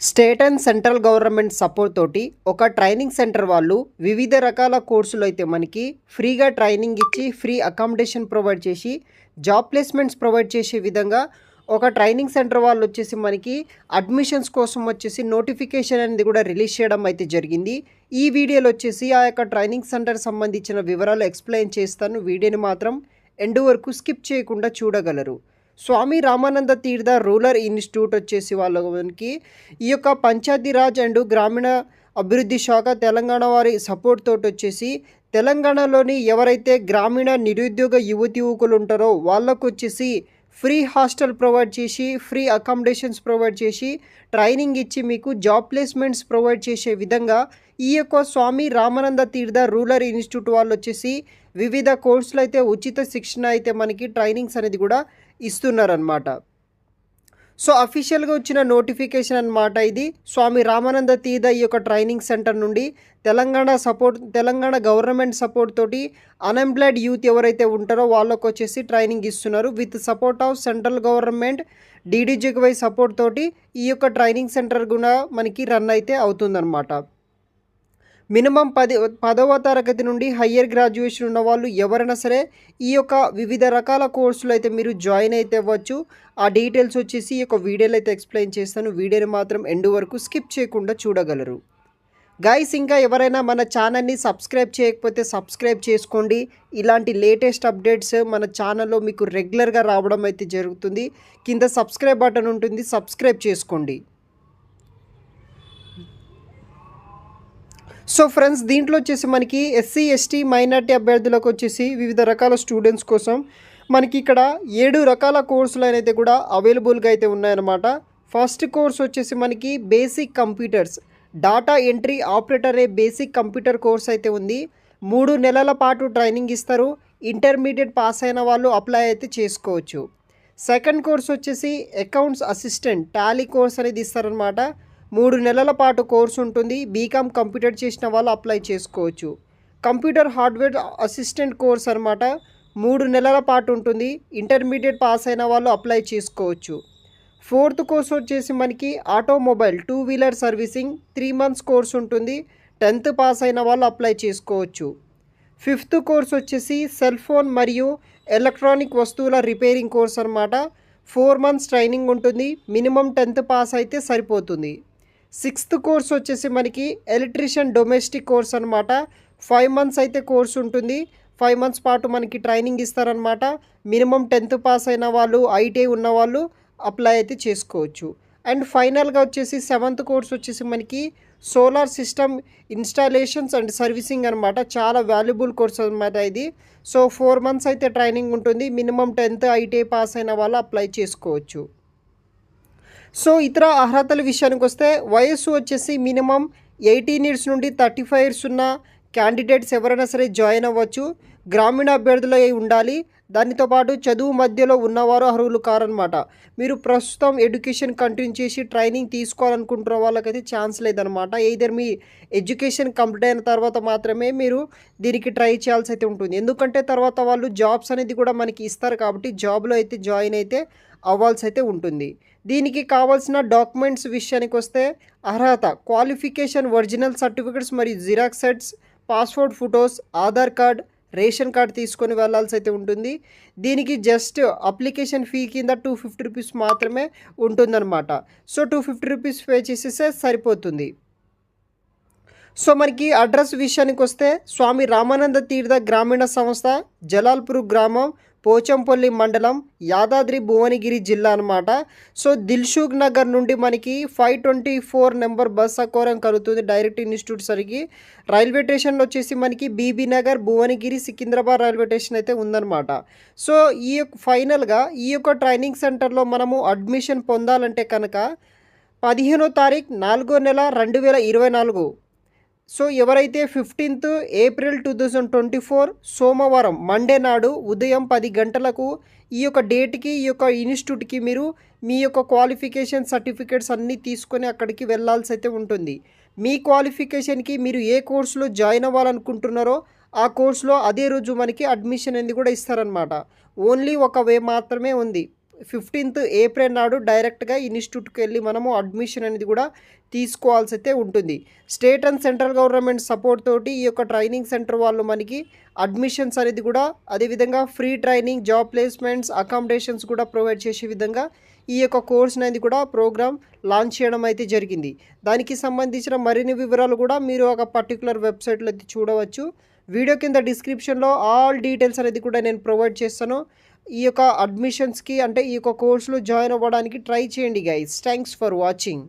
State and central government support తోటి ఒక training centre వాళ్ళు వివిధ రకాల కోర్సులు అయితే మనకి ఫ్రీగా ట్రైనింగ్ ఇచ్చి ఫ్రీ అకామిడేషన్ ప్రొవైడ్ చేసి జాబ్ ప్లేస్మెంట్స్ ప్రొవైడ్ చేసే విధంగా ఒక ట్రైనింగ్ సెంటర్ వాళ్ళు వచ్చేసి మనకి అడ్మిషన్స్ కోసం వచ్చేసి నోటిఫికేషన్ అనేది కూడా రిలీజ్ చేయడం అయితే జరిగింది. ఈ వీడియోలో వచ్చేసి ఆ యొక్క ట్రైనింగ్ సెంటర్ సంబంధించిన వివరాలు ఎక్స్ప్లెయిన్ చేస్తాను. వీడియోని మాత్రం ఎండ్ వరకు స్కిప్ చేయకుండా చూడగలరు. స్వామి రామానంద తీర్థ రూరల్ ఇన్స్టిట్యూట్ వచ్చేసి వాళ్ళకి ఈ యొక్క పంచాయతీరాజ్ అండ్ గ్రామీణ అభివృద్ధి శాఖ తెలంగాణ వారి సపోర్ట్ తోటి వచ్చేసి తెలంగాణలోని ఎవరైతే గ్రామీణ నిరుద్యోగ యువతి యువకులు ఉంటారో వాళ్ళకు వచ్చేసి ఫ్రీ హాస్టల్ ప్రొవైడ్ చేసి ఫ్రీ అకామిడేషన్స్ ప్రొవైడ్ చేసి ట్రైనింగ్ ఇచ్చి మీకు జాబ్ ప్లేస్మెంట్స్ ప్రొవైడ్ చేసే విధంగా ఈ యొక్క స్వామి రామానంద తీర్థ రూరల్ ఇన్స్టిట్యూట్ వాళ్ళు వచ్చేసి వివిధ కోర్సులు అయితే ఉచిత శిక్షణ అయితే మనకి ట్రైనింగ్స్ అనేది కూడా ఇస్తున్నారనమాట సో అఫీషియల్గా వచ్చిన నోటిఫికేషన్ అనమాట ఇది. స్వామి రామానంద తీద ఈ యొక్క ట్రైనింగ్ సెంటర్ నుండి Telangana support Telangana government support తోటి అన్ఎంప్లాయిడ్ యూత్ ఎవరైతే ఉంటారో వాళ్ళకు వచ్చేసి ట్రైనింగ్ ఇస్తున్నారు. With support of central government DDGY support తోటి ఈ యొక్క ట్రైనింగ్ సెంటర్ కూడా మనకి రన్ అయితే అవుతుందన్నమాట. మినిమం పది పదవ తరగతి నుండి హయ్యర్ గ్రాడ్యుయేషన్ ఉన్న వాళ్ళు ఎవరైనా సరే ఈ యొక్క వివిధ రకాల కోర్సులు అయితే మీరు జాయిన్ అయితే అవ్వచ్చు. ఆ డీటెయిల్స్ వచ్చేసి ఈ యొక్క వీడియోలో అయితే ఎక్స్ప్లెయిన్ చేస్తాను. వీడియోని మాత్రం ఎండ్ వరకు స్కిప్ చేయకుండా చూడగలరు. గైస్ ఇంకా ఎవరైనా మన ఛానల్ని సబ్స్క్రైబ్ చేయకపోతే సబ్స్క్రైబ్ చేసుకోండి. ఇలాంటి లేటెస్ట్ అప్డేట్స్ మన ఛానల్లో మీకు రెగ్యులర్గా రావడం అయితే జరుగుతుంది. కింద సబ్స్క్రైబ్ బటన్ ఉంటుంది. సబ్స్క్రైబ్ చేసుకోండి. సో ఫ్రెండ్స్ దీంట్లో వచ్చేసి మనకి ఎస్సీ ఎస్టీ మైనార్టీ అభ్యర్థులకు వచ్చేసి వివిధ రకాల స్టూడెంట్స్ కోసం మనకి ఇక్కడ ఏడు రకాల కోర్సులు అయితే కూడా అవైలబుల్గా అయితే ఉన్నాయన్నమాట. ఫస్ట్ కోర్స్ వచ్చేసి మనకి basic computers. Data entry operator ఏ బేసిక్ కంప్యూటర్ కోర్స్ అయితే ఉంది. మూడు నెలల పాటు ట్రైనింగ్ ఇస్తారు. ఇంటర్మీడియట్ పాస్ అయిన వాళ్ళు అప్లై అయితే చేసుకోవచ్చు. సెకండ్ కోర్స్ వచ్చేసి అకౌంట్స్ అసిస్టెంట్ టాలీ కోర్స్ అనేది ఇస్తారనమాట మూడు నెలల పాటు కోర్సు ఉంటుంది. బీకామ్ కంప్యూటర్ చేసిన వాళ్ళు అప్లై చేసుకోవచ్చు. కంప్యూటర్ హార్డ్వేర్ అసిస్టెంట్ కోర్స్ అనమాట మూడు నెలల పాటు ఉంటుంది. ఇంటర్మీడియట్ పాస్ అయిన వాళ్ళు అప్లై చేసుకోవచ్చు. ఫోర్త్ కోర్స్ వచ్చేసి మనకి automobile two wheeler servicing three months course ఉంటుంది. టెన్త్ పాస్ అయిన వాళ్ళు అప్లై చేసుకోవచ్చు. ఫిఫ్త్ కోర్స్ వచ్చేసి సెల్ ఫోన్ మరియు ఎలక్ట్రానిక్ వస్తువుల రిపేరింగ్ కోర్స్ అనమాట ఫోర్ మంత్స్ ట్రైనింగ్ ఉంటుంది. మినిమం టెన్త్ పాస్ అయితే సరిపోతుంది. సిక్స్త్ కోర్స్ వచ్చేసి మనకి ఎలక్ట్రీషియన్ డొమెస్టిక్ కోర్స్ అనమాట ఫైవ్ మంత్స్ అయితే కోర్స్ ఉంటుంది. ఫైవ్ మంత్స్ పాటు మనకి ట్రైనింగ్ ఇస్తారనమాట మినిమం టెన్త్ పాస్ అయిన వాళ్ళు ఐటీఐ ఉన్న వాళ్ళు అప్లై అయితే చేసుకోవచ్చు. అండ్ ఫైనల్గా వచ్చేసి సెవెంత్ కోర్స్ వచ్చేసి మనకి solar system installations and servicing అనమాట చాలా వాల్యుబుల్ కోర్స్ అనమాట ఇది. సో ఫోర్ మంత్స్ అయితే ట్రైనింగ్ ఉంటుంది. మినిమం టెన్త్ ఐటీఐ పాస్ అయిన వాళ్ళు అప్లై చేసుకోవచ్చు. సో ఇతర అర్హతల విషయానికి వస్తే వయస్సు వచ్చేసి మినిమం ఎయిటీన్ ఇయర్స్ నుండి థర్టీ ఫైవ్ ఇయర్స్ ఉన్న క్యాండిడేట్స్ ఎవరైనా సరే జాయిన్ అవ్వచ్చు. గ్రామీణ అభ్యర్థులై ఉండాలి. దానితో పాటు చదువు మధ్యలో ఉన్నవారు అర్హులు కారనమాట మీరు ప్రస్తుతం ఎడ్యుకేషన్ కంటిన్యూ చేసి ట్రైనింగ్ తీసుకోవాలనుకుంటున్న వాళ్ళకైతే ఛాన్స్ లేదనమాట ఏదైనా మీ ఎడ్యుకేషన్ కంప్లీట్ అయిన తర్వాత మాత్రమే మీరు దీనికి ట్రై చేయాల్సి అయితే ఉంటుంది. ఎందుకంటే తర్వాత వాళ్ళు జాబ్స్ అనేది కూడా మనకి ఇస్తారు కాబట్టి జాబ్లో అయితే జాయిన్ అయితే అవ్వాల్సి అయితే ఉంటుంది. దీనికి కావాల్సిన డాక్యుమెంట్స్ విషయానికి వస్తే అర్హత క్వాలిఫికేషన్ ఒరిజినల్ సర్టిఫికెట్స్ మరియు xerox sets passport photos Aadhaar card ration card తీసుకొని వెళ్ళాల్సి అయితే ఉంటుంది. దీనికి జస్ట్ అప్లికేషన్ ఫీ కింద టూ ఫిఫ్టీ రూపీస్ మాత్రమే ఉంటుందన్నమాట. So two fifty rupees pay చేసేస్తే సరిపోతుంది. సో మనకి అడ్రస్ విషయానికి వస్తే స్వామి రామానంద తీర్థ గ్రామీణ సంస్థ జలాల్పూర్ గ్రామం పోచంపల్లి మండలం యాదాద్రి భువనగిరి జిల్లా అనమాట సో దిల్షుక్ నగర్ నుండి మనకి five twenty four number bus సకోరం కలుగుతుంది డైరెక్ట్ ఇన్స్టిట్యూట్ సరికి. రైల్వే స్టేషన్లో వచ్చేసి మనకి BB Nagar Bhuvanagiri Secunderabad railway station అయితే ఉందన్నమాట. సో ఈ యొక్క ఫైనల్గా ఈ యొక్క ట్రైనింగ్ సెంటర్లో మనము అడ్మిషన్ పొందాలంటే కనుక పదిహేనో తారీఖు నాలుగో నెల రెండు వేల ఇరవై నాలుగు సో ఎవరైతే fifteenth April two thousand twenty four సోమవారం మండే నాడు ఉదయం పది గంటలకు ఈ యొక్క డేట్కి ఈ యొక్క ఇన్స్టిట్యూట్కి మీరు మీ యొక్క క్వాలిఫికేషన్ సర్టిఫికేట్స్ అన్నీ తీసుకొని అక్కడికి వెళ్ళాల్సి అయితే ఉంటుంది. మీ క్వాలిఫికేషన్కి మీరు ఏ కోర్సులో జాయిన్ అవ్వాలనుకుంటున్నారో ఆ కోర్సులో అదే రోజు మనకి అడ్మిషన్ అనేది కూడా ఇస్తారనమాట ఓన్లీ ఒక వే మాత్రమే ఉంది. ఫిఫ్టీన్త్ ఏప్రిల్ నాడు డైరెక్ట్గా ఇన్స్టిట్యూట్కి వెళ్ళి మనము అడ్మిషన్ అనేది కూడా తీసుకోవాల్సి అయితే ఉంటుంది. State and central government support తోటి ఈ యొక్క ట్రైనింగ్ సెంటర్ వాళ్ళు మనకి అడ్మిషన్స్ అనేది కూడా అదేవిధంగా free training job placements accommodations కూడా ప్రొవైడ్ చేసే విధంగా ఈ యొక్క కోర్స్ అనేది కూడా ప్రోగ్రామ్ లాంచ్ చేయడం అయితే జరిగింది. దానికి సంబంధించిన మరిన్ని వివరాలు కూడా మీరు ఒక పర్టికులర్ వెబ్సైట్లో అయితే చూడవచ్చు. వీడియో కింద డిస్క్రిప్షన్లో ఆల్ డీటెయిల్స్ అనేది కూడా నేను ప్రొవైడ్ చేస్తాను. ఈ యొక్క అడ్మిషన్స్కి అంటే ఈ యొక్క కోర్సులో జాయిన్ అవ్వడానికి ట్రై చేయండి గైస్ థ్యాంక్స్ ఫర్ వాచింగ్